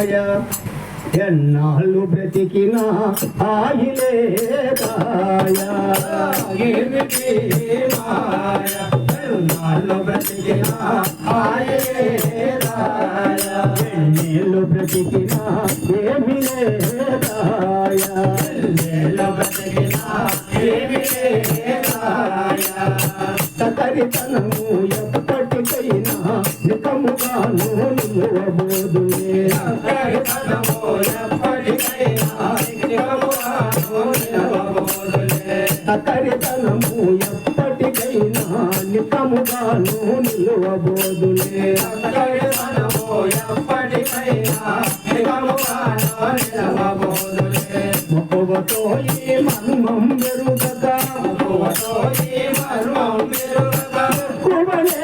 మాయ. ఎన్నాళ్ళు బ్రతికిన ఆయిలే కాయ బ్రతికిన ఆయే బ్రతికిన ఏమి లేదాయ నేల బ్రతికిన ఏమి రాయ ఎప్పటికైనా నికముగాను నిలువబోదులే. కరితనము ఎప్పటికైనా నిత్యముగాను నిలువబోదులే ఎప్పటికైనా నిలవబోదులే. మక్కువతో ఈ మర్మం మక్కువతో ఈ మర్మం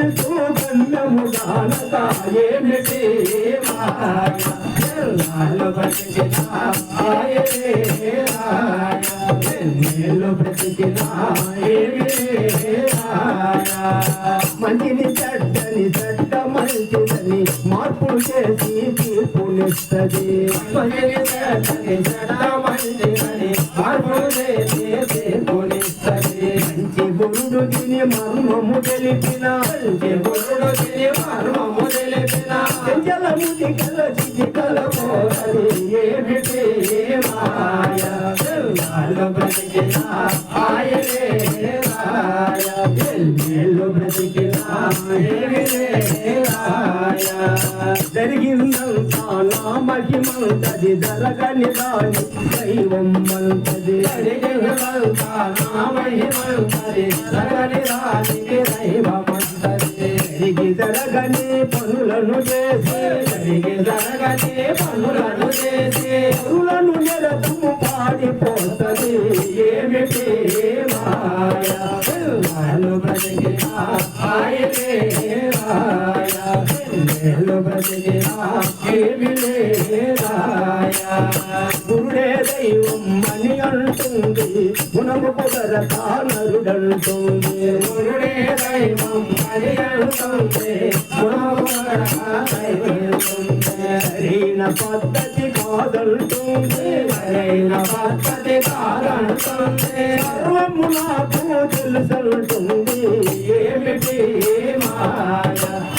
చేయుతూ గమ్యము ఏమిటి మాయ నాలో బ్రతికిన మంచిని చెడ్డని చెడ్డ మంచిదని మార్పులు చేసి తీర్పునిస్తుంది. మంచిని చెడ్డని చెడ్డ మంచిదని మార్పులు చేసి గురుడు మర్మము తెలిపిన మంచి గురుడు తిని మర్మము తెలిపిన జలముది కల చిటి కలపోరది ఏమిటి? మాయ? నాలో బ్రతికిన ఆయనే రాయ ఎన్నేళ్ళు బ్రతికిన ఏమి రాయ జరిగిందంతా నా మహిమంతది జరగని దాని దైవం మంతది జరిగి జరగని పనులను చేసి పనులను చేసి పనులను నిరతము పాడిపోతుంది ఏమిటి గురుడే దైవం అని అంటుంది గుణము గురుడే దైవం అని అంటుంది గుణముగా దైవముందే. సరైన పద్ధతి కాదంటుంది సరైన పద్ధతి కాదంటుంది సర్వము నాకు తెలుసంటుంది ఏమిటి మాయా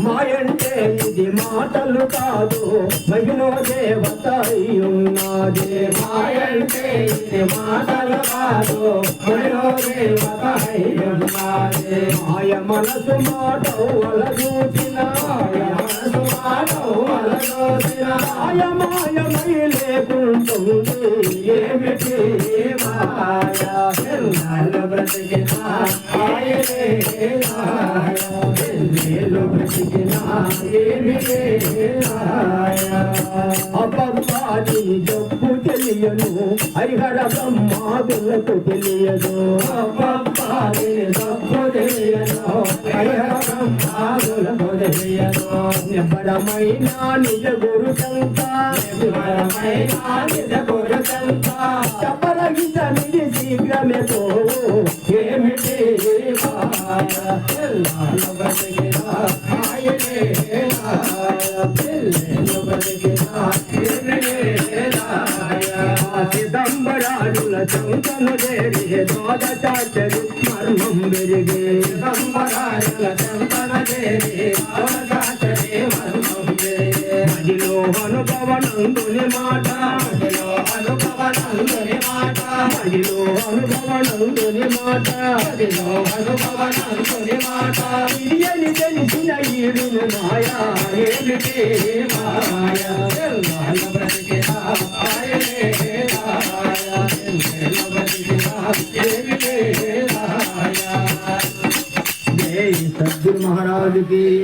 మాయంటే ఇది మాటలు కాదు. మహిళ దేవత అయి ఉన్నది మాయంటే ఇది మాటలు కాదు. మహిళ దేవత అయ్యున్నది మాయ మనసు మాట వల చూసిన మనసు మాట అలలోచిన మాయ మాయమై లేకుంటుంది. ఏమిటి మాయ? బ్రతికి మాయలే మాయ. రాయ ఎన్నేళ్ళు ఏమి రాయ జబ్బు తెలియను హరిహర బ్రహ్మాదులకు తెలియదు. అబ్బబ్బాది తప్పు తెలియదు అయ్యమ్మాదులకు నిబడమైన నిజ గురు సంత నిజ శీఘ్రమే ఏమిటి? మాయ ఆయనే చిదంబరాడుల చంకను దోద చాచరు. మర్మం పెరిగే సంబరాల చందన చేరి అవకాశమే మర్మం మదిలో అనుభవనందుని మాట. మదిలో అనుభవనందుని మాట. మదిలో అనుభవనందుని మాట. మదిలో అనుభవనందుని మాట. తెలియని తెలిసిన ఈడు మాయా. ఏమిటి మాయా? ఎన్నాళ్ళ బ్రతికినా ఆయనే to be